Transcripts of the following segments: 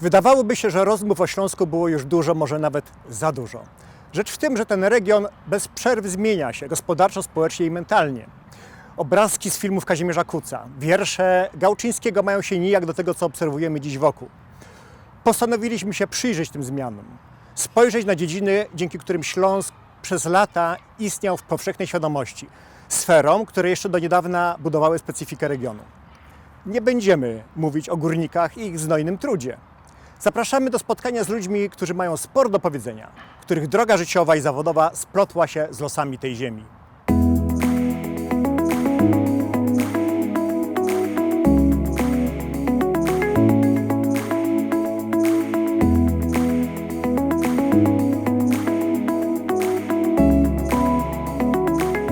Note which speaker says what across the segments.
Speaker 1: Wydawałoby się, że rozmów o Śląsku było już dużo, może nawet za dużo. Rzecz w tym, że ten region bez przerwy zmienia się gospodarczo, społecznie i mentalnie. Obrazki z filmów Kazimierza Kuca, wiersze Gałczyńskiego mają się nijak do tego, co obserwujemy dziś wokół. Postanowiliśmy się przyjrzeć tym zmianom, spojrzeć na dziedziny, dzięki którym Śląsk przez lata istniał w powszechnej świadomości, sferom, które jeszcze do niedawna budowały specyfikę regionu. Nie będziemy mówić o górnikach i ich znojnym trudzie. Zapraszamy do spotkania z ludźmi, którzy mają sporo do powiedzenia, których droga życiowa i zawodowa splotła się z losami tej ziemi.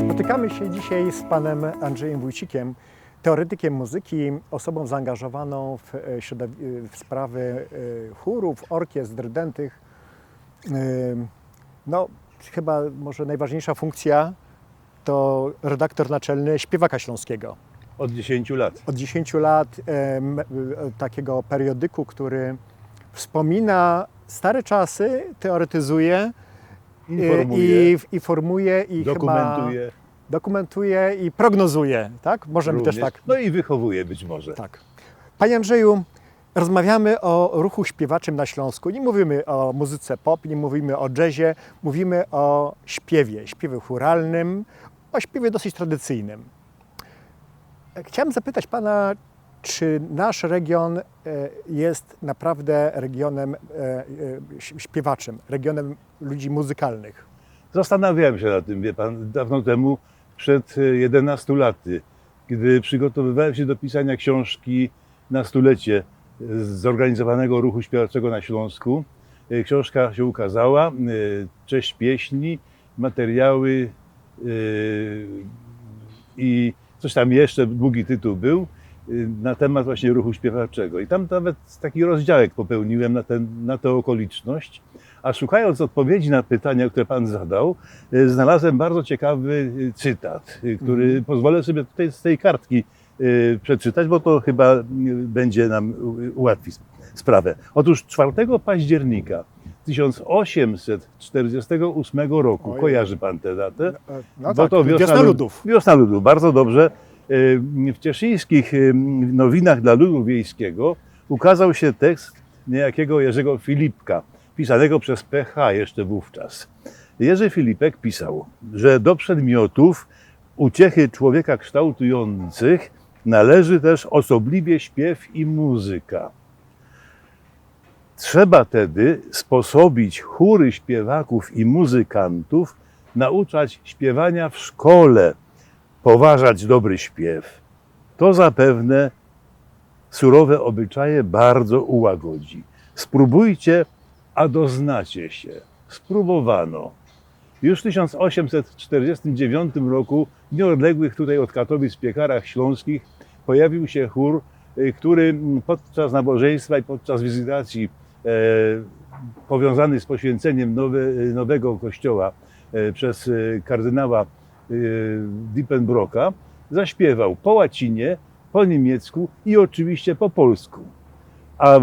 Speaker 1: Spotykamy się dzisiaj z panem Andrzejem Wójcikiem, teoretykiem muzyki, osobą zaangażowaną w, e, środowi- w sprawy e, chórów, orkiestr, dentych. E, No, chyba może najważniejsza funkcja to redaktor naczelny Śpiewaka Śląskiego.
Speaker 2: Od 10 lat.
Speaker 1: Od 10 lat e, takiego periodyku, który wspomina stare czasy, teoretyzuje e,
Speaker 2: Informuje,
Speaker 1: i, i formuje i chyba
Speaker 2: dokumentuje.
Speaker 1: i prognozuje, tak? Możemy
Speaker 2: również.
Speaker 1: też tak.
Speaker 2: No i wychowuje być może.
Speaker 1: tak. Panie Andrzeju, rozmawiamy o ruchu śpiewaczym na Śląsku. Nie mówimy o muzyce pop, nie mówimy o jazzie, mówimy o śpiewie, śpiewie churalnym, o śpiewie dosyć tradycyjnym. Chciałem zapytać Pana, czy nasz region e, jest naprawdę regionem e, e, śpiewaczym, regionem ludzi muzykalnych?
Speaker 2: Zastanawiałem się nad tym, wie pan, dawno temu, przed e, 11 laty, kiedy przygotowywałem się do pisania książki na stulecie e, zorganizowanego ruchu śpiewaczego na Śląsku. E, Książka się ukazała, e, cześć pieśni, materiały e, i coś tam jeszcze, długi tytuł był, na temat właśnie ruchu śpiewaczego. I tam nawet taki rozdziałek popełniłem na, ten, na tę okoliczność. A szukając odpowiedzi na pytania, które Pan zadał, y, znalazłem bardzo ciekawy y, cytat, y, który pozwolę sobie tutaj z tej kartki przeczytać, bo to chyba będzie nam ułatwi sp- sprawę. Otóż 4 października 1848 roku,
Speaker 1: Ojej.
Speaker 2: kojarzy Pan tę datę?
Speaker 1: No
Speaker 2: Bo
Speaker 1: tak,
Speaker 2: to
Speaker 1: wiosna,
Speaker 2: lud-
Speaker 1: ludów.
Speaker 2: Wiosna ludów, bardzo dobrze. W cieszyńskich nowinach dla ludu wiejskiego ukazał się tekst niejakiego Jerzego Filipka, pisanego przez PH jeszcze wówczas. Jerzy Filipek pisał, że do przedmiotów uciechy człowieka kształtujących należy też osobliwie śpiew i muzyka. Trzeba tedy sposobić chóry śpiewaków i muzykantów, nauczać śpiewania w szkole, poważać dobry śpiew. To zapewne surowe obyczaje bardzo ułagodzi. Spróbujcie, a doznacie się. Spróbowano. Już w 1849 roku w nieodległych tutaj od Katowic piekarach śląskich pojawił się chór, y, który podczas nabożeństwa i podczas wizytacji e, powiązany z poświęceniem nowe, nowego kościoła e, przez e, kardynała e, zaśpiewał po łacinie, po niemiecku i oczywiście po polsku. A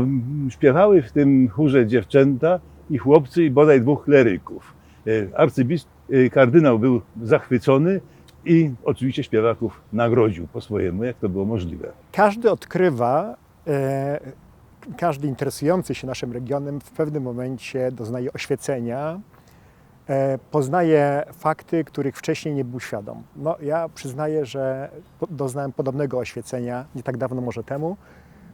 Speaker 2: śpiewały w tym chórze dziewczęta i chłopcy i bodaj dwóch kleryków. E, Arcybiskup, e, kardynał był zachwycony i oczywiście śpiewaków nagrodził po swojemu, jak to było możliwe.
Speaker 1: Każdy odkrywa, e, każdy interesujący się naszym regionem w pewnym momencie doznaje oświecenia, poznaje fakty, których wcześniej nie był świadom. No, ja przyznaję, że doznałem podobnego oświecenia nie tak dawno może temu,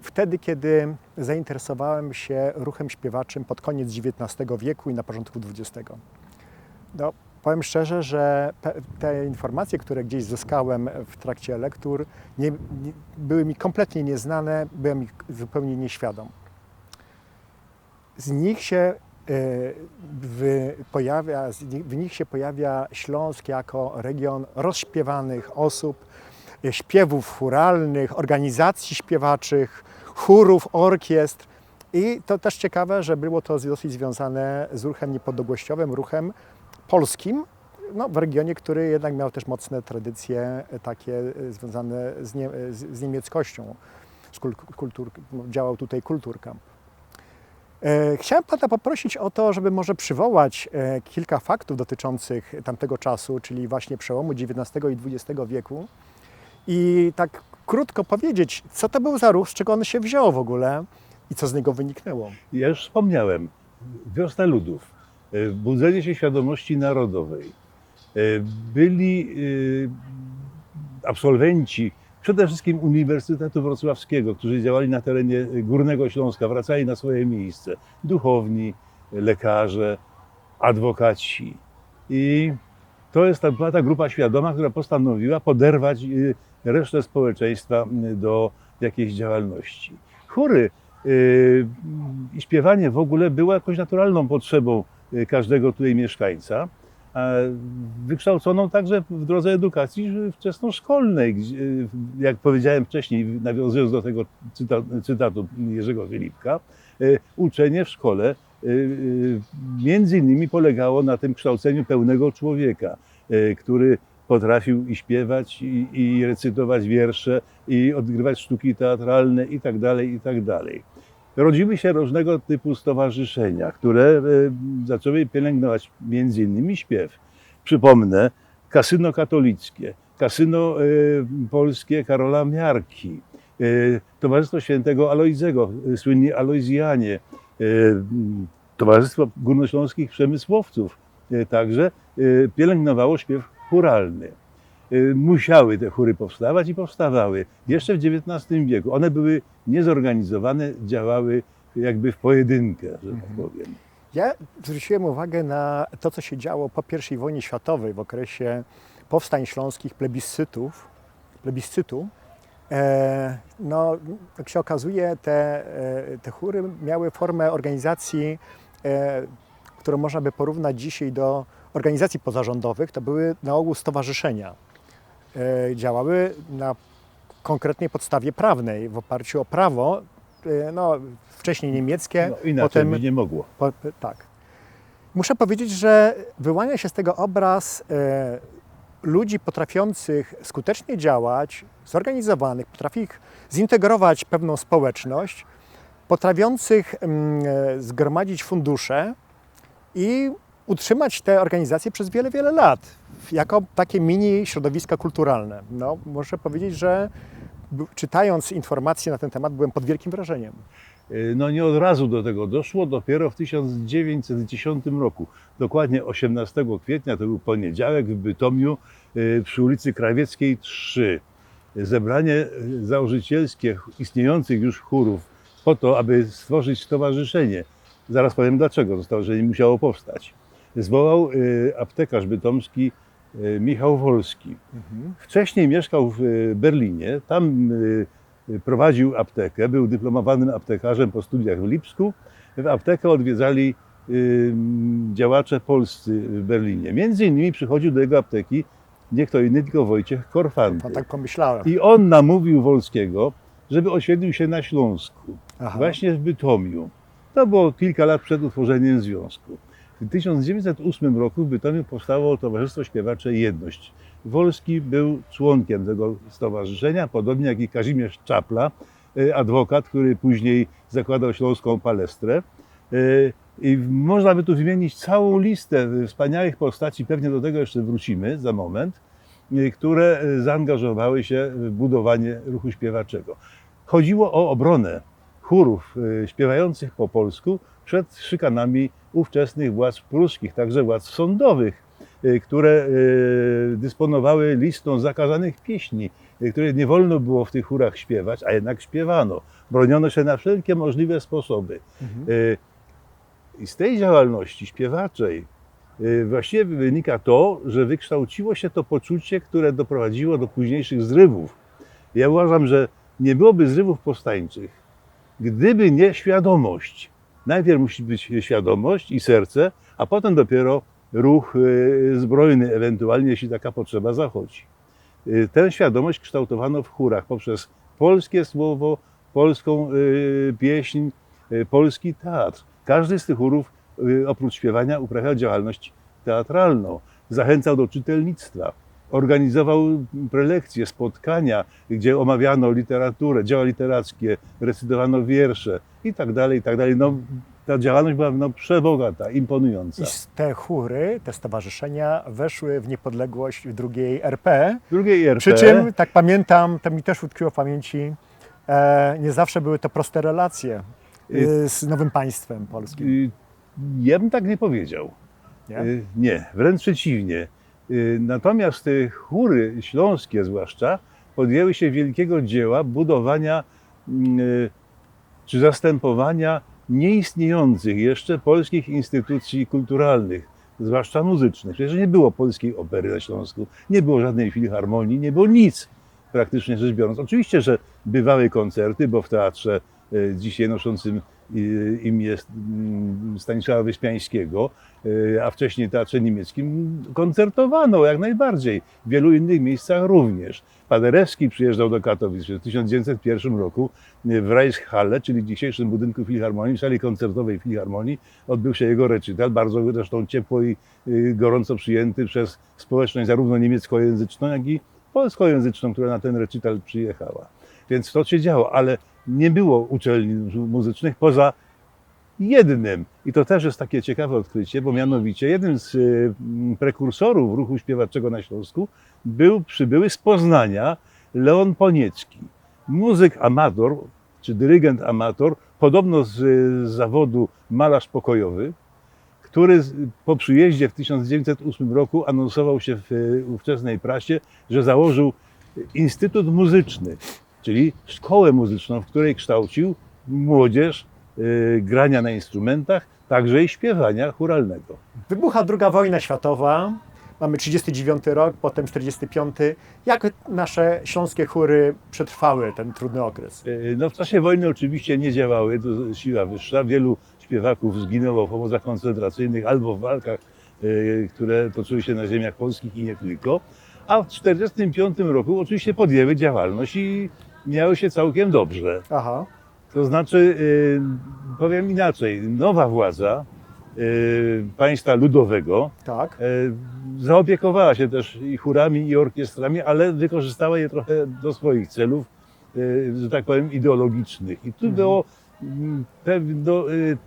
Speaker 1: wtedy, kiedy zainteresowałem się ruchem śpiewaczym pod koniec XIX wieku i na początku XX. No, powiem szczerze, że te informacje, które gdzieś zyskałem w trakcie lektur, nie, nie, były mi kompletnie nieznane, byłem ich zupełnie nieświadom. Z nich się e, w, pojawia, w nich się pojawia Śląsk jako region rozśpiewanych osób, śpiewów churalnych, organizacji śpiewaczych, chórów, orkiestr. I to też ciekawe, że było to dosyć związane z ruchem niepodległościowym, ruchem polskim, no, w regionie, który jednak miał też mocne tradycje takie związane z, nie, z, niemieckością. Z kul, kultur, działał tutaj kulturka. E, Chciałem Pana poprosić o to, żeby może przywołać e, kilka faktów dotyczących tamtego czasu, czyli właśnie przełomu XIX i XX wieku i tak krótko powiedzieć, co to był za ruch, z czego on się wziął w ogóle i co z niego wyniknęło.
Speaker 2: Ja już wspomniałem, wiosna ludów, e, budzenie się świadomości narodowej. E, Byli e, absolwenci przede wszystkim Uniwersytetu Wrocławskiego, którzy działali na terenie Górnego Śląska, wracali na swoje miejsce. Duchowni, lekarze, adwokaci. I to jest ta, była ta grupa świadoma, która postanowiła poderwać resztę społeczeństwa do jakiejś działalności. Chóry y, i śpiewanie w ogóle było jakąś naturalną potrzebą y, każdego tutaj mieszkańca, wykształconą także w drodze edukacji wczesnoszkolnej. y, Jak powiedziałem wcześniej, nawiązując do tego cyta, cytatu Jerzego Filipka, uczenie w szkole między innymi polegało na tym kształceniu pełnego człowieka, który potrafił i śpiewać, i, i recytować wiersze, i odgrywać sztuki teatralne i tak dalej, tak. Rodziły się różnego typu stowarzyszenia, które e, zaczęły pielęgnować między innymi śpiew. Przypomnę, kasyno katolickie, kasyno e, polskie Karola Miarki, e, Towarzystwo Świętego Alojzego, słynni Alojzjanie, Towarzystwo Górnośląskich Przemysłowców także pielęgnowało śpiew chóralny. Y, musiały te chóry powstawać i powstawały jeszcze w XIX wieku. One były niezorganizowane, działały jakby w pojedynkę, że tak powiem.
Speaker 1: Ja zwróciłem uwagę na to, co się działo po I wojnie światowej w okresie powstań śląskich, plebiscytów, plebiscytu. E, no, jak się okazuje, te, e, te chóry miały formę organizacji, e, którą można by porównać dzisiaj do organizacji pozarządowych. To były na ogół stowarzyszenia. E, działały na konkretnej podstawie prawnej, w oparciu o prawo, e, no, wcześniej niemieckie,
Speaker 2: No, inaczej
Speaker 1: potem
Speaker 2: by nie mogło.
Speaker 1: po, tak. Muszę powiedzieć, że wyłania się z tego obraz e, ludzi potrafiących skutecznie działać, zorganizowanych, potrafich zintegrować pewną społeczność, potrafiących mm, e, zgromadzić fundusze i utrzymać te organizacje przez wiele, wiele lat jako takie mini środowiska kulturalne. No, muszę powiedzieć, że czytając informacje na ten temat byłem pod wielkim wrażeniem.
Speaker 2: Y, No nie od razu do tego doszło, dopiero w 1910 roku. Dokładnie 18 kwietnia, to był poniedziałek w Bytomiu y, przy ulicy Krawieckiej 3. Zebranie y, założycielskie istniejących już chórów po to, aby stworzyć stowarzyszenie. Zaraz powiem dlaczego to stowarzyszenie musiało powstać. Zwołał y, aptekarz bytomski y, Michał Wolski. Wcześniej mieszkał w y, Berlinie, tam prowadził aptekę, był dyplomowanym aptekarzem po studiach w Lipsku. W aptekę odwiedzali działacze polscy w Berlinie. Między innymi przychodził do jego apteki nie kto inny, tylko Wojciech Korfanty.
Speaker 1: No, tak pomyślałem.
Speaker 2: I on namówił Wolskiego, żeby osiedlił się na Śląsku,
Speaker 1: Aha.
Speaker 2: właśnie w Bytomiu. To było kilka lat przed utworzeniem związku. W 1908 roku w Bytomiu powstało Towarzystwo Śpiewacze Jedność. Wolski był członkiem tego stowarzyszenia, podobnie jak i Kazimierz Czapla, e, adwokat, który później zakładał Śląską Palestrę. E, I można by tu wymienić całą listę wspaniałych postaci, pewnie do tego jeszcze wrócimy za moment, e, które zaangażowały się w budowanie ruchu śpiewaczego. Chodziło o obronę chórów e, śpiewających po polsku przed szykanami ówczesnych władz pruskich, także władz sądowych, e, które e, dysponowały listą zakazanych pieśni, które nie wolno było w tych chórach śpiewać, a jednak śpiewano. Broniono się na wszelkie możliwe sposoby. E, I z tej działalności śpiewaczej właściwie wynika to, że wykształciło się to poczucie, które doprowadziło do późniejszych zrywów. Ja uważam, że nie byłoby zrywów powstańczych, gdyby nie świadomość. Najpierw musi być świadomość i serce, a potem dopiero ruch e, zbrojny, ewentualnie jeśli taka potrzeba zachodzi. E, Tę świadomość kształtowano w chórach poprzez polskie słowo, polską e, pieśń, polski teatr. Każdy z tych chórów oprócz śpiewania uprawiał działalność teatralną, zachęcał do czytelnictwa, organizował prelekcje, spotkania, gdzie omawiano literaturę, dzieła literackie, recytowano wiersze i tak dalej, i tak dalej. No, ta działalność była no, przebogata, imponująca.
Speaker 1: I te chóry, te stowarzyszenia weszły w niepodległość drugiej RP.
Speaker 2: Drugiej IRP,
Speaker 1: Przy czym, tak pamiętam, to mi też utkwiło w pamięci, e, nie zawsze były to proste relacje y, z nowym państwem polskim.
Speaker 2: y, ja bym tak nie powiedział.
Speaker 1: Nie?
Speaker 2: Y, Nie, wręcz przeciwnie. Y, Natomiast chóry śląskie zwłaszcza podjęły się wielkiego dzieła budowania mm, y, czy zastępowania nieistniejących jeszcze polskich instytucji kulturalnych, zwłaszcza muzycznych. Przecież nie było polskiej opery na Śląsku, nie było żadnej filharmonii, nie było nic praktycznie rzecz biorąc. Oczywiście, że bywały koncerty, bo w teatrze y, dzisiaj noszącym imię mm, Stanisława Wyspiańskiego, y, a wcześniej Teatrze Niemieckim koncertowano jak najbardziej. W wielu innych miejscach również. Paderewski przyjeżdżał do Katowic w 1901 roku y, w Reichshalle, czyli dzisiejszym budynku Filharmonii, w sali koncertowej Filharmonii, odbył się jego recital, bardzo zresztą ciepło i y, gorąco przyjęty przez społeczność zarówno niemieckojęzyczną, jak i polskojęzyczną, która na ten recital przyjechała. Więc to się działo, ale nie było uczelni muzycznych poza jednym. I to też jest takie ciekawe odkrycie, bo mianowicie jednym z y, prekursorów ruchu śpiewaczego na Śląsku był przybyły z Poznania Leon Poniecki. Muzyk amator, czy dyrygent amator, podobno z, zawodu malarz pokojowy, który po przyjeździe w 1908 roku anonsował się w y, ówczesnej prasie, że założył Instytut Muzyczny, czyli szkołę muzyczną, w której kształcił młodzież y, grania na instrumentach, także i śpiewania churalnego.
Speaker 1: Wybucha II wojna światowa, mamy 39 rok, potem 45. Jak nasze śląskie chóry przetrwały ten trudny okres?
Speaker 2: Y, No, w czasie wojny oczywiście nie działały, to siła wyższa. Wielu śpiewaków zginęło w obozach koncentracyjnych albo w walkach, y, które toczyły się na ziemiach polskich i nie tylko. A w 1945 roku oczywiście podjęły działalność i miały się całkiem dobrze.
Speaker 1: Aha,
Speaker 2: To znaczy, y, powiem inaczej, nowa władza y, państwa ludowego
Speaker 1: tak.
Speaker 2: y, zaopiekowała się też i chórami, i orkiestrami, ale wykorzystała je trochę do swoich celów, y, że tak powiem, ideologicznych. I tu
Speaker 1: Mhm.
Speaker 2: było mm, pewno, y,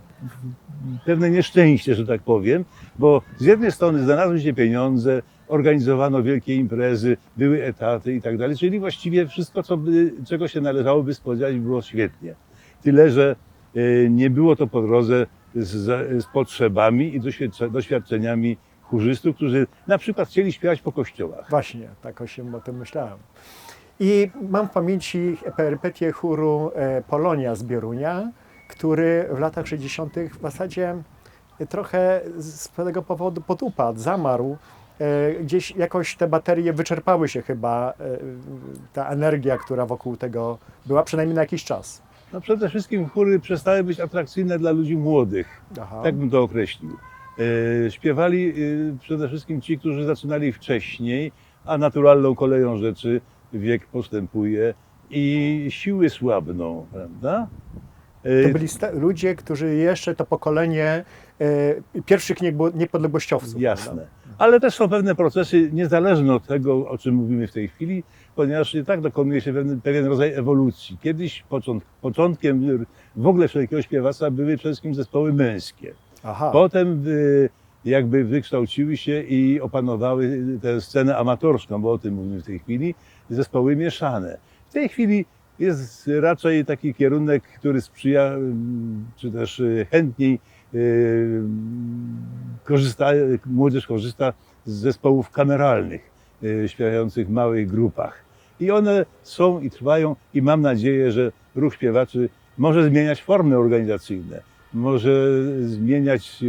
Speaker 2: pewne nieszczęście, że tak powiem, bo z jednej strony znalazły się pieniądze, organizowano wielkie imprezy, były etaty i tak dalej, czyli właściwie wszystko, co by, czego się należałoby spodziewać, było świetnie. Tyle, że y, nie było to po drodze z, z potrzebami i doświadcze- doświadczeniami chórzystów, którzy na przykład chcieli śpiewać po kościołach.
Speaker 1: Właśnie, tak o się o tym myślałem. I mam w pamięci perypetię chóru e, Polonia z Bierunia, który w latach 60. w zasadzie trochę z tego powodu podupadł, zamarł. E, Gdzieś jakoś te baterie wyczerpały się chyba, e, ta energia, która wokół tego była, przynajmniej na jakiś czas.
Speaker 2: No przede wszystkim chóry przestały być atrakcyjne dla ludzi młodych.
Speaker 1: Aha.
Speaker 2: Tak bym to określił. E, Śpiewali przede wszystkim ci, którzy zaczynali wcześniej, a naturalną koleją rzeczy wiek postępuje i siły słabną, prawda? E,
Speaker 1: To byli ludzie, którzy jeszcze to pokolenie e, pierwszych niepodległościowców.
Speaker 2: Jasne.
Speaker 1: prawda?
Speaker 2: Ale też są pewne procesy niezależne od tego, o czym mówimy w tej chwili, ponieważ i tak dokonuje się pewien, pewien rodzaj ewolucji. Kiedyś począt, początkiem w ogóle wszelkiego śpiewactwa były przede wszystkim zespoły męskie.
Speaker 1: Aha.
Speaker 2: Potem y, jakby wykształciły się i opanowały tę scenę amatorską, bo o tym mówimy w tej chwili, zespoły mieszane. W tej chwili jest raczej taki kierunek, który sprzyja, mm, czy też y, chętniej y, korzysta, młodzież korzysta z zespołów kameralnych, y, śpiewających w małych grupach. I one są i trwają i mam nadzieję, że ruch śpiewaczy może zmieniać formy organizacyjne, może zmieniać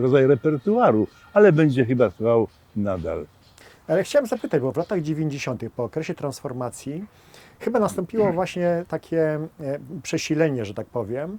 Speaker 2: rodzaj repertuaru, ale będzie chyba trwał nadal.
Speaker 1: Ale chciałem zapytać, bo w latach 90., po okresie transformacji, chyba nastąpiło właśnie takie e, przesilenie, że tak powiem.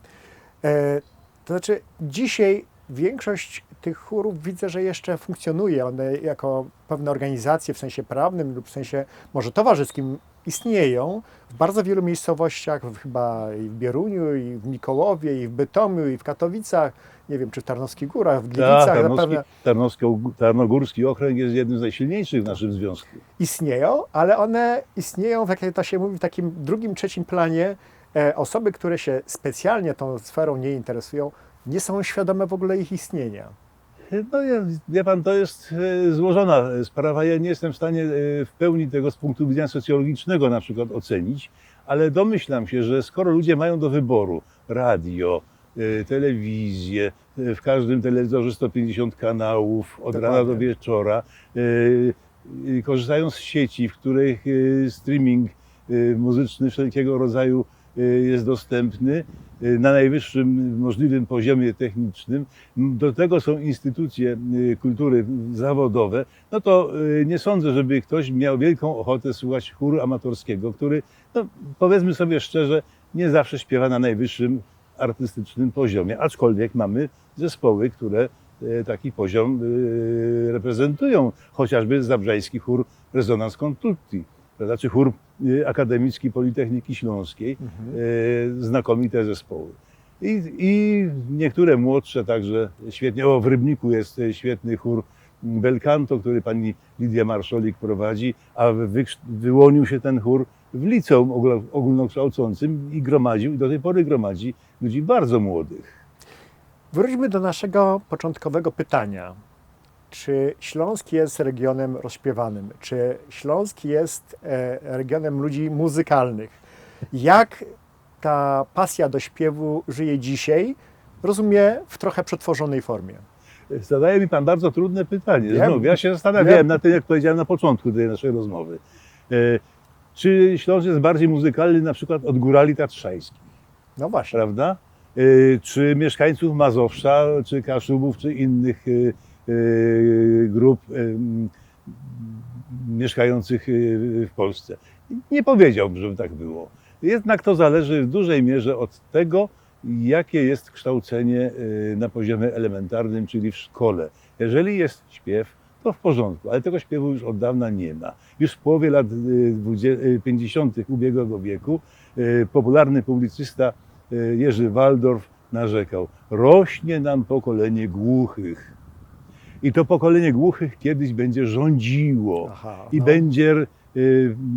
Speaker 1: E, to znaczy, dzisiaj większość tych chórów widzę, że jeszcze funkcjonuje. One jako pewne organizacje w sensie prawnym lub w sensie może towarzyskim istnieją w bardzo wielu miejscowościach, chyba i w Bieruniu, i w Mikołowie, i w Bytomiu, i w Katowicach, nie wiem, czy w Tarnowskich Górach, w Gliwicach,
Speaker 2: Tak, Tarnowski,
Speaker 1: zapewne
Speaker 2: Tarnogórski okręg jest jednym z najsilniejszych w naszym związku.
Speaker 1: istnieją, ale one istnieją, tak jak to się mówi, w takim drugim, trzecim planie e, osoby, które się specjalnie tą sferą nie interesują, nie są świadome w ogóle ich istnienia.
Speaker 2: No ja, wie pan, to jest e, złożona sprawa. Ja nie jestem w stanie e, w pełni tego z punktu widzenia socjologicznego na przykład ocenić, ale domyślam się, że skoro ludzie mają do wyboru radio, e, telewizję, w każdym telewizorze 150 kanałów od rana do
Speaker 1: Dokładnie.
Speaker 2: wieczora, korzystają z sieci, w których streaming muzyczny wszelkiego rodzaju jest dostępny e, na najwyższym możliwym poziomie technicznym. Do tego są instytucje e, kultury zawodowe, no to nie sądzę, żeby ktoś miał wielką ochotę słuchać chóru amatorskiego, który, no, powiedzmy sobie szczerze, nie zawsze śpiewa na najwyższym artystycznym poziomie, aczkolwiek mamy zespoły, które taki poziom reprezentują, chociażby Zabrzański Chór Rezonans Contutti, prawda, czy chór e, Akademicki Politechniki Śląskiej, e, znakomite zespoły. I, I niektóre młodsze także świetnie. O, w Rybniku jest e, świetny chór Belcanto, który pani Lidia Marszolik prowadzi, a wy, wyłonił się ten chór w liceum ogólno- ogólnokształcącym i gromadził, i do tej pory gromadzi ludzi bardzo młodych.
Speaker 1: Wróćmy do naszego początkowego pytania. Czy Śląsk jest regionem rozśpiewanym? Czy Śląsk jest e, regionem ludzi muzykalnych? Jak ta pasja do śpiewu żyje dzisiaj? Rozumiem w trochę przetworzonej formie.
Speaker 2: Zadaje mi pan bardzo trudne pytanie. Znów, ja się zastanawiałem nad tym, jak powiedziałem na początku tej naszej rozmowy. E, Czy Śląsk jest bardziej muzykalny na przykład od górali tatrzańskich?
Speaker 1: No właśnie.
Speaker 2: prawda? Y, Czy mieszkańców Mazowsza, czy Kaszubów, czy innych grup y, mieszkających y, w Polsce. Nie powiedziałbym, żeby tak było. Jednak to zależy w dużej mierze od tego, jakie jest kształcenie y, na poziomie elementarnym, czyli w szkole. Jeżeli jest śpiew, to w porządku, ale tego śpiewu już od dawna nie ma. Już w połowie lat y, 20 y, 50. ubiegłego wieku y, popularny publicysta y, Jerzy Waldorf narzekał: Rośnie nam pokolenie głuchych. I to pokolenie głuchych kiedyś będzie rządziło
Speaker 1: Aha,
Speaker 2: i
Speaker 1: no.
Speaker 2: będzie y,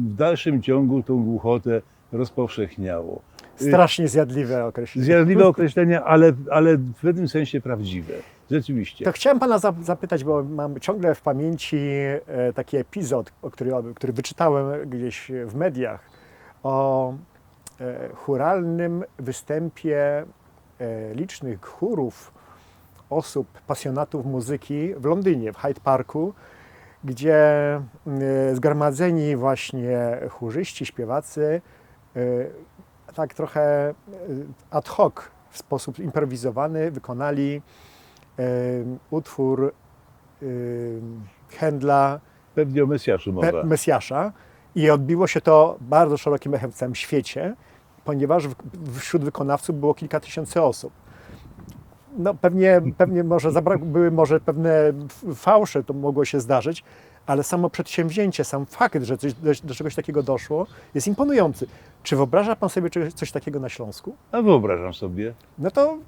Speaker 2: w dalszym ciągu tą głuchotę rozpowszechniało.
Speaker 1: Strasznie zjadliwe określenie.
Speaker 2: Zjadliwe określenia, ale, ale w pewnym sensie prawdziwe. Rzeczywiście.
Speaker 1: To chciałem pana zap- zapytać, bo mam ciągle w pamięci e, taki epizod, który, który wyczytałem gdzieś w mediach, o e, churalnym występie e, licznych chórów osób, pasjonatów muzyki w Londynie, w Hyde Parku, gdzie e, zgromadzeni właśnie chórzyści, śpiewacy e, tak trochę e, ad hoc, w sposób improwizowany wykonali utwór em, Händla
Speaker 2: Pewnie o Mesjaszu mowa.
Speaker 1: Pe- Mesjasza i odbiło się to bardzo szerokim echem w całym świecie, ponieważ wśród wykonawców było kilka tysięcy osób. No pewnie, pewnie może zabrak, były może pewne fałsze, to mogło się zdarzyć, ale samo przedsięwzięcie, sam fakt, że coś, do, do czegoś takiego doszło, jest imponujący. Czy wyobraża Pan sobie czegoś, coś takiego na Śląsku?
Speaker 2: A wyobrażam sobie.
Speaker 1: No to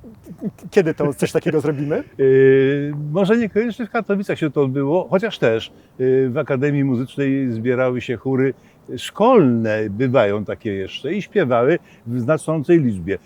Speaker 1: kiedy to coś takiego zrobimy?
Speaker 2: Yy, może niekoniecznie w Katowicach się to odbyło, chociaż też yy, w Akademii Muzycznej zbierały się chóry szkolne, bywają takie jeszcze i śpiewały w znaczącej liczbie.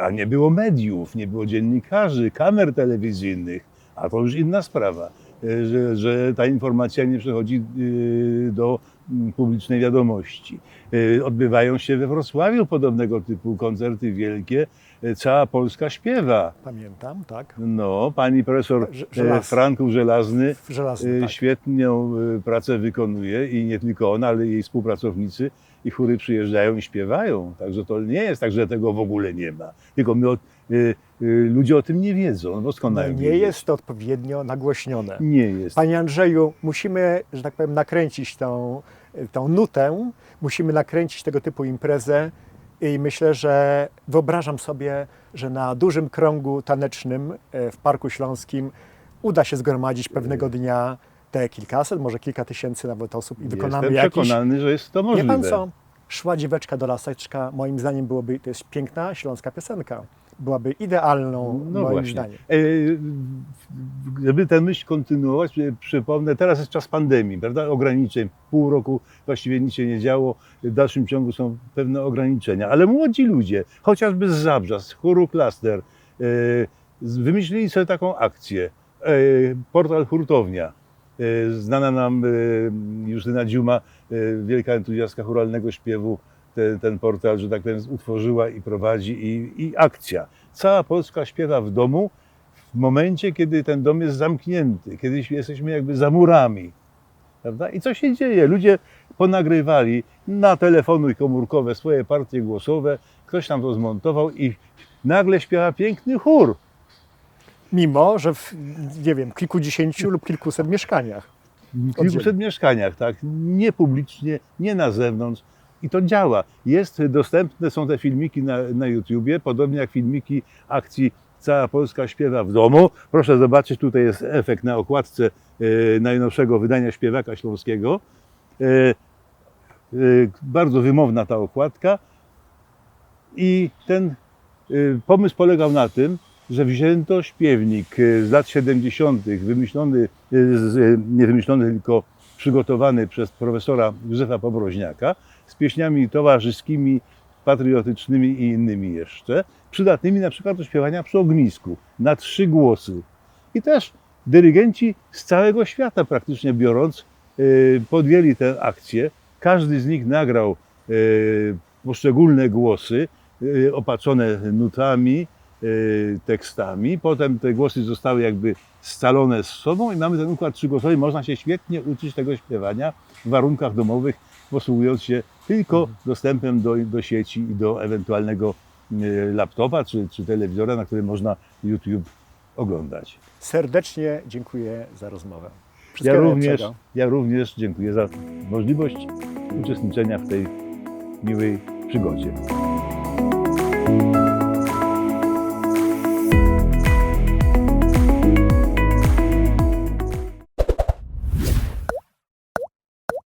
Speaker 2: A nie było mediów, nie było dziennikarzy, kamer telewizyjnych, a to już inna sprawa, że, że ta informacja nie przechodzi yy, do mm, publicznej wiadomości. Yy, Odbywają się we Wrocławiu podobnego typu koncerty wielkie. Yy, Cała Polska śpiewa.
Speaker 1: Pamiętam, tak.
Speaker 2: No, pani profesor
Speaker 1: Ż-
Speaker 2: e,
Speaker 1: Żelaz.
Speaker 2: Franków Żelazny
Speaker 1: W żelaznym,
Speaker 2: e,
Speaker 1: tak.
Speaker 2: świetną e, pracę wykonuje i nie tylko ona, ale jej współpracownicy i chóry przyjeżdżają i śpiewają. Także to nie jest tak, że tego w ogóle nie ma. Tylko my, e, e, ludzie o tym nie wiedzą. No skąd
Speaker 1: No, nie jest to odpowiednio nagłośnione.
Speaker 2: Nie jest.
Speaker 1: Panie Andrzeju, musimy, że tak powiem, nakręcić tą, tą nutę, musimy nakręcić tego typu imprezę i myślę, że wyobrażam sobie, że na dużym krągu tanecznym e, w Parku Śląskim uda się zgromadzić pewnego dnia te kilkaset, może kilka tysięcy nawet osób i wykonamy
Speaker 2: Jestem
Speaker 1: jakiś...
Speaker 2: przekonany, że jest to
Speaker 1: Wie
Speaker 2: możliwe.
Speaker 1: pan co? Szła dzieweczka do laseczka, moim zdaniem byłoby, to jest piękna śląska piosenka. Byłaby idealną,
Speaker 2: No
Speaker 1: moim
Speaker 2: właśnie.
Speaker 1: zdaniem.
Speaker 2: E, Żeby tę myśl kontynuować, e, przypomnę, teraz jest czas pandemii, prawda? Ograniczeń. Pół roku właściwie nic się nie działo. W dalszym ciągu są pewne ograniczenia. Ale młodzi ludzie, chociażby z Zabrza, z chóru Klaster, e, wymyślili sobie taką akcję. Portal Hurtownia. Znana nam Justyna Dziuma, wielka entuzjastka churalnego śpiewu, ten, ten portal, że tak powiem, utworzyła i prowadzi i, i akcja. Cała Polska śpiewa w domu w momencie, kiedy ten dom jest zamknięty, kiedy jesteśmy jakby za murami. Prawda? I co się dzieje? Ludzie ponagrywali na telefony komórkowe swoje partie głosowe, ktoś tam to zmontował i nagle śpiewa piękny chór.
Speaker 1: Mimo, że w, nie wiem, kilkudziesięciu lub kilkuset mieszkaniach.
Speaker 2: W kilkuset mieszkaniach, tak? Nie publicznie, nie na zewnątrz. I to działa. Jest dostępne, są te filmiki na, na YouTubie, podobnie jak filmiki akcji Cała Polska śpiewa w domu. Proszę zobaczyć, tutaj jest efekt na okładce e, najnowszego wydania Śpiewaka Śląskiego. E, e, bardzo wymowna ta okładka. I ten pomysł polegał na tym, że wzięto śpiewnik z lat 70., wymyślony, nie wymyślony, tylko przygotowany przez profesora Józefa Pobroźniaka z pieśniami towarzyskimi, patriotycznymi i innymi jeszcze, przydatnymi na przykład do śpiewania przy ognisku, na trzy głosy. I też dyrygenci z całego świata praktycznie biorąc y, podjęli tę akcję. Każdy z nich nagrał y, poszczególne głosy, y, opatrzone nutami, tekstami. Potem te głosy zostały jakby scalone z sobą i mamy ten układ trzygłosowy. Można się świetnie uczyć tego śpiewania w warunkach domowych, posługując się tylko dostępem do, do sieci i do ewentualnego y, laptopa czy, czy telewizora, na którym można YouTube oglądać.
Speaker 1: Serdecznie dziękuję za rozmowę.
Speaker 2: Ja również, ja również dziękuję za możliwość uczestniczenia w tej miłej przygodzie.